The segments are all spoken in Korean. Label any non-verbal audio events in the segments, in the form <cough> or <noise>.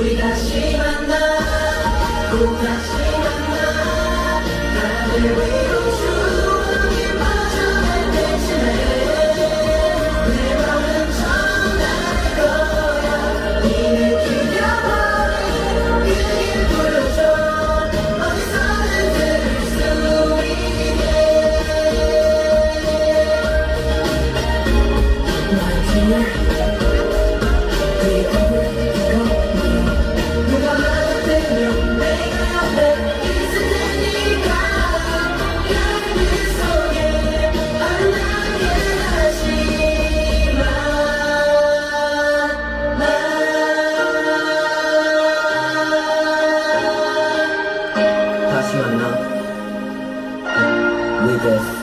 우리 다시 만나 꼭 다시 만나 나를 위로 Google.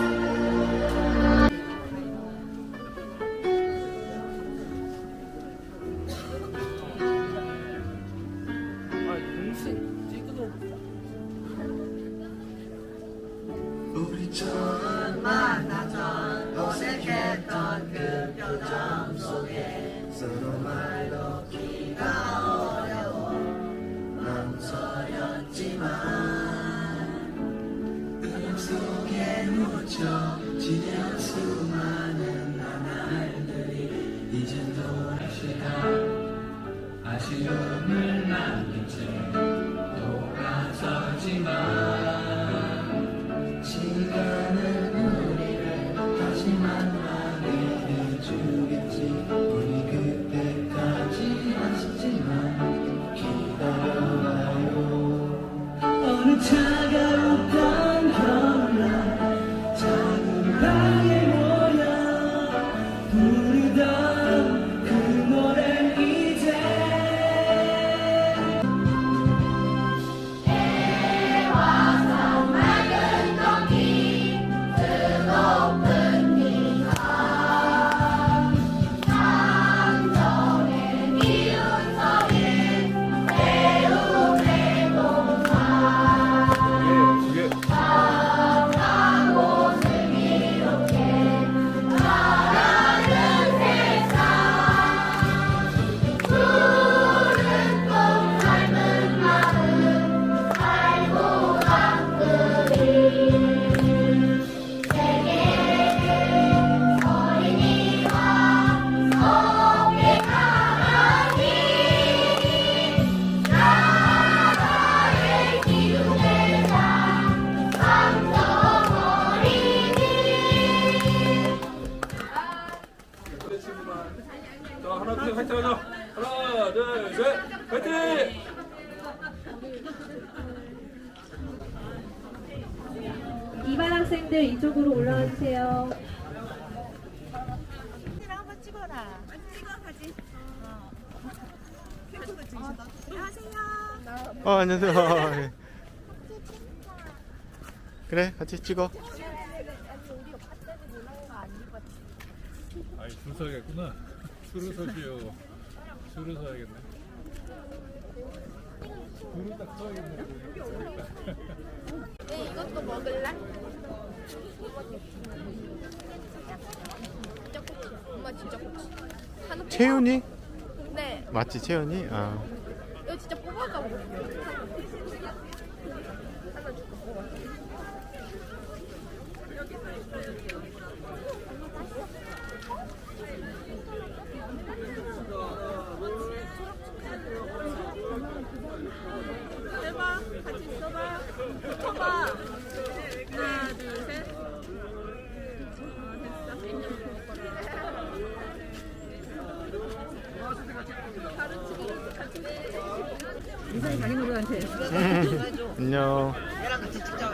아쉬움을 남긴 채 돌아서지만 학생들 이쪽으로 올라와 주세요. 사진 한번 찍어라. 찍어 사진. 어. 안녕하세요. 어 안녕하세요. 예. 그래 같이 찍어. 아이 줄 서야겠구나 줄을 서시오 줄을 서야겠네 줄을 딱 서야겠네 네, 이것도 먹을래? 엄마 진짜 꼬치. 채윤이 네, 맞지 채윤이? 아 이거 진짜 뽑아가 먹을게. 하나 줄까 뽑아. 대박. 같이 있어봐. 붙어봐. 하나, 둘, 셋. <laughs> 안녕. 얘랑 같이 찍자.